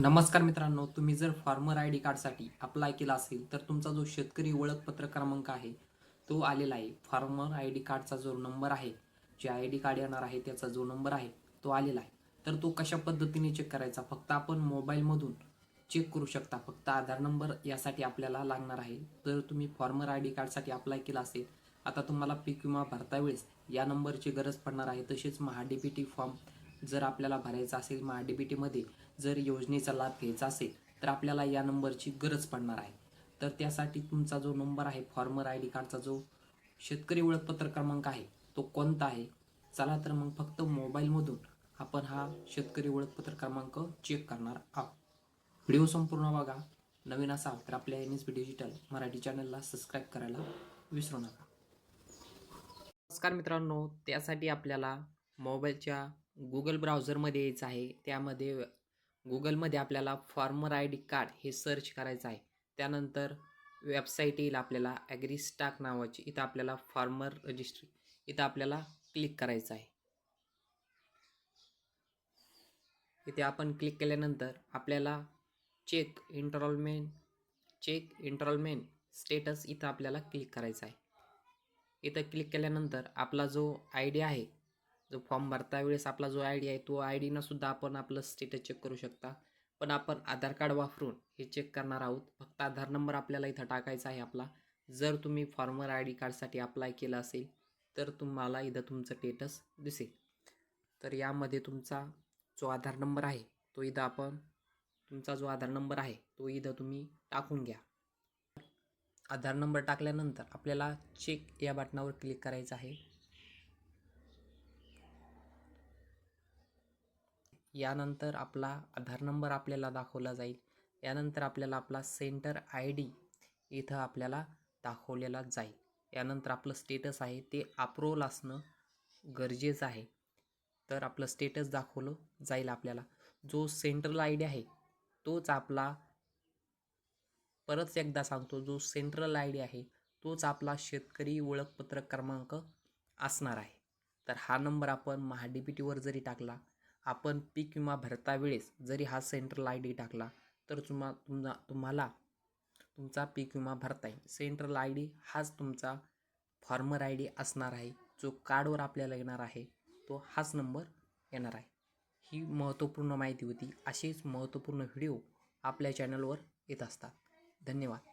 नमस्कार मित्रांनो तुम्ही जर फार्मर आय डी कार्डसाठी अप्लाय केला असेल तर तुमचा जो शेतकरी ओळखपत्र क्रमांक आहे तो आलेला आहे. फार्मर आय डी कार्डचा जो नंबर आहे जे आय डी कार्ड येणार आहे त्याचा जो नंबर आहे तो आलेला आहे. तर तो कशा पद्धतीने चेक करायचा? फक्त आपण मोबाईलमधून चेक करू शकता. फक्त आधार नंबर यासाठी आपल्याला लागणार आहे. तर तुम्ही फॉर्मर आय डी कार्डसाठी अप्लाय केला असेल आता तुम्हाला पीक विमा भरता वेळेस या नंबरची गरज पडणार आहे. तसेच महा डी टी फॉर्म जर आपल्याला भरायचा असेल महा डी बी टीमध्ये जर योजनेचा लाभ घ्यायचा असेल तर आपल्याला या नंबरची गरज पडणार आहे. तर त्यासाठी तुमचा जो नंबर आहे फॉर्मर आय डी कार्डचा जो शेतकरी ओळखपत्र क्रमांक आहे तो कोणता आहे? चला तर मग फक्त मोबाईलमधून आपण हा शेतकरी ओळखपत्र क्रमांक चेक करणार आहोत. व्हिडिओ संपूर्ण बघा. नवीन असाल तर आपल्या N S B digital Marathi चॅनलला सबस्क्राईब करायला विसरू नका. नमस्कार मित्रांनो त्यासाठी आपल्याला मोबाईलच्या गुगल ब्राउझरमध्ये यायचं आहे. त्यामध्ये गुगलमध्ये आपल्याला फार्मर आय डी कार्ड हे सर्च करायचं आहे. त्यानंतर वेबसाईट येईल आपल्याला ॲग्रीस्टाक नावाची. इथं आपल्याला फार्मर रजिस्ट्री इथं आपल्याला क्लिक करायचं आहे. इथे आपण क्लिक केल्यानंतर आपल्याला check enrollment check enrollment status इथं आपल्याला क्लिक करायचं आहे. इथं क्लिक केल्यानंतर आपला जो आय डी आहे जो फॉर्म भरता वेळेस आपला जो आय डी आहे तो आय डीनं सुद्धा आपण आपलं स्टेटस चेक करू शकता. पण आपण आधार कार्ड वापरून हे चेक करणार आहोत. फक्त आधार नंबर आपल्याला इथं टाकायचा आहे आपला. जर तुम्ही फॉर्मर आय डी कार्डसाठी अप्लाय केलं असेल तर तुम्हाला इथं तुमचं स्टेटस दिसेल. तर यामध्ये तुमचा जो आधार नंबर आहे तो इथं आपण तुमचा जो आधार नंबर आहे तो इथं तुम्ही टाकून घ्या. आधार नंबर टाकल्यानंतर आपल्याला चेक या बटनावर क्लिक करायचं आहे. यानंतर आपला आधार नंबर आपल्याला दाखवला जाईल. यानंतर आपल्याला आपला सेंटर आय डी इथं आपल्याला दाखवलेला जाईल. यानंतर आपलं स्टेटस आहे ते अप्रूवल असणं गरजेचं आहे. तर आपलं स्टेटस दाखवलं जाईल आपल्याला. जो सेंट्रल आय डी आहे तोच आपला परत एकदा सांगतो जो सेंट्रल आय डी आहे तोच आपला शेतकरी ओळखपत्र क्रमांक असणार आहे. तर हा नंबर आपण महा डी टीवर जरी टाकला आपण पीक विमा भरता वेळेस जरी हा सेंट्रल आय डी टाकला तर तुम्हा तुम्हा तुम्हाला तुमचा पीक विमा भरता येईल. सेंट्रल आय डी हाच तुमचा फॉर्मर आय डी असणार आहे जो कार्डवर आपल्याला येणार आहे तो हाच नंबर येणार आहे. ही महत्त्वपूर्ण माहिती होती. असेच महत्त्वपूर्ण व्हिडिओ आपल्या चॅनलवर येत असतात. धन्यवाद.